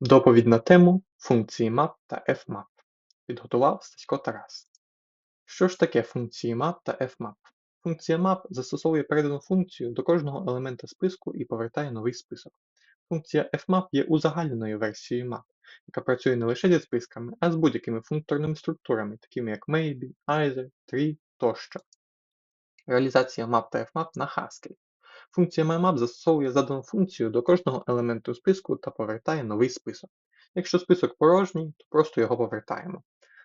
Доповідь на тему функції map та fmap. Підготував Стасько Тарас. Що ж таке функції map та fmap? Функція map застосовує передану функцію до кожного елемента списку і повертає новий список. Функція fmap є узагальненою версією map, яка працює не лише зі списками, а з будь-якими функторними структурами, такими як maybe, either, tree тощо. Реалізація map та fmap на Haskell. Функція MyMap застосовує задану функцію до кожного елементу списку та повертає новий список. Якщо список порожній, то просто його повертаємо.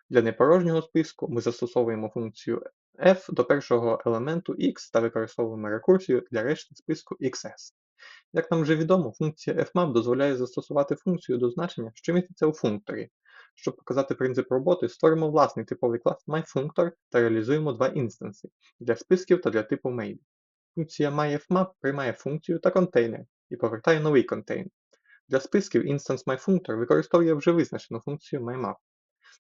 Для непорожнього списку ми застосовуємо функцію f до першого елементу x та використовуємо рекурсію для решти списку xs. Як нам вже відомо, функція fmap дозволяє застосувати функцію до значення, що міститься у функторі. Щоб показати принцип роботи, створимо власний типовий клас myFunctor та реалізуємо два інстанси для списків та для типу maybe. Функція myFmap приймає функцію та контейнер і повертає новий контейнер. Для списків інстанс myFunctor використовує вже визначену функцію myMap.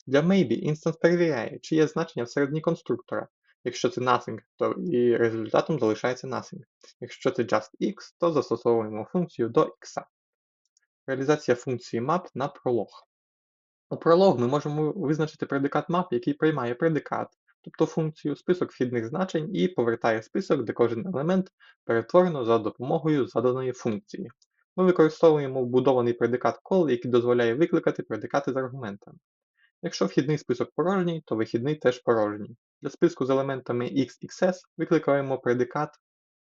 Для maybe інстанс перевіряє, чи є значення всередині конструктора. Якщо це nothing, то і результатом залишається nothing. Якщо це just x, то застосовуємо функцію до x. Реалізація функції map на пролог. У пролог ми можемо визначити предикат map, який приймає предикат, тобто функцію, список вхідних значень і повертає список, де кожен елемент перетворено за допомогою заданої функції. Ми використовуємо вбудований предикат call, який дозволяє викликати предикати з аргументами. Якщо вхідний список порожній, то вихідний теж порожній. Для списку з елементами x, xs викликаємо предикат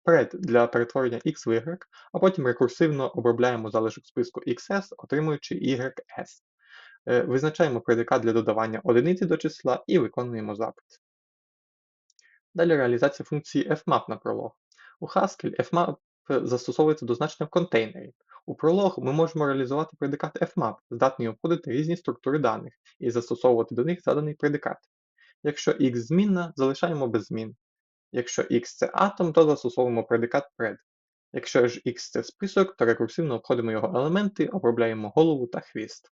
pred для перетворення x в а потім рекурсивно обробляємо залишок списку xs, отримуючи ys. Е, визначаємо предикат для додавання одиниці до числа і виконуємо запит. Далі реалізація функції fmap на пролог. У Haskell fmap застосовується до значення в контейнері. У пролог ми можемо реалізувати предикат fmap, здатний обходити різні структури даних і застосовувати до них заданий предикат. Якщо x змінна, залишаємо без змін. Якщо x це атом, то застосовуємо предикат pred. Якщо ж x це список, то рекурсивно обходимо його елементи, обробляємо голову та хвіст.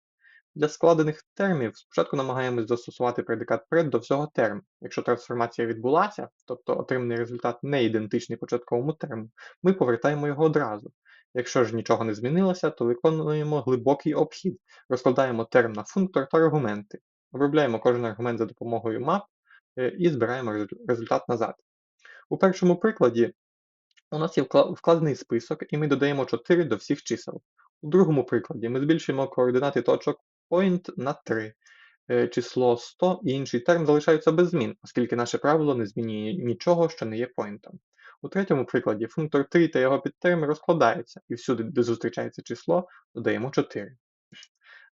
Для складених термів спочатку намагаємось застосувати предикат pred до всього терму. Якщо трансформація відбулася, тобто отриманий результат не ідентичний початковому терму, ми повертаємо його одразу. Якщо ж нічого не змінилося, то виконуємо глибокий обхід, розкладаємо терм на функтор та аргументи, обробляємо кожен аргумент за допомогою map е, і збираємо результат назад. У першому прикладі у нас є вкладений список, і ми додаємо 4 до всіх чисел. У другому прикладі ми збільшуємо координати точок point на 3. Е, число 100 і інший терм залишаються без змін, оскільки наше правило не змінює нічого, що не є поінтом. У третьому прикладі функтор 3 та його підтерми розкладаються, і всюди, де зустрічається число, додаємо 4.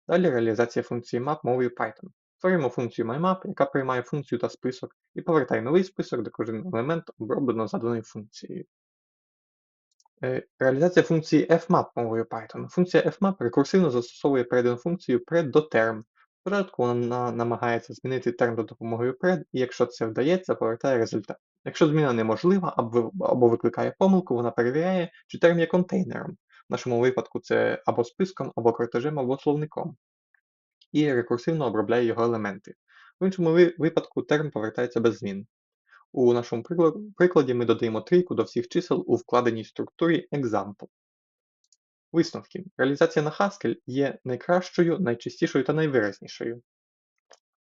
Далі реалізація функції map мовою Python. Створюємо функцію myMap, яка приймає функцію та список, і повертає новий список, де кожен елемент оброблено заданою функцією. Е, реалізація функції fmap мовою Python. Функція fmap рекурсивно застосовує передану функцію pred до term. Спочатку вона намагається змінити терм за допомогою pred, і якщо це вдається, повертає результат. Якщо зміна неможлива або викликає помилку, вона перевіряє, чи терм є контейнером. В нашому випадку це або списком, або кортежем, або словником. І рекурсивно обробляє його елементи. В іншому випадку терм повертається без змін. У нашому прикладі ми додаємо трійку до всіх чисел у вкладеній структурі example. Висновки. Реалізація на Haskell є найкращою, найчистішою та найвиразнішою.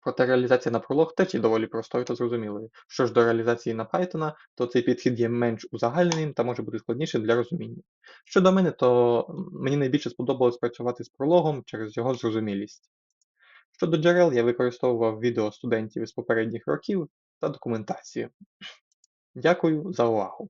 Проте реалізація на пролог теж є доволі простою та зрозумілою. Що ж до реалізації на Python, то цей підхід є менш узагальненим та може бути складнішим для розуміння. Щодо мене, то мені найбільше сподобалось працювати з прологом через його зрозумілість. Щодо джерел, я використовував відео студентів із попередніх років та документацію. Дякую за увагу!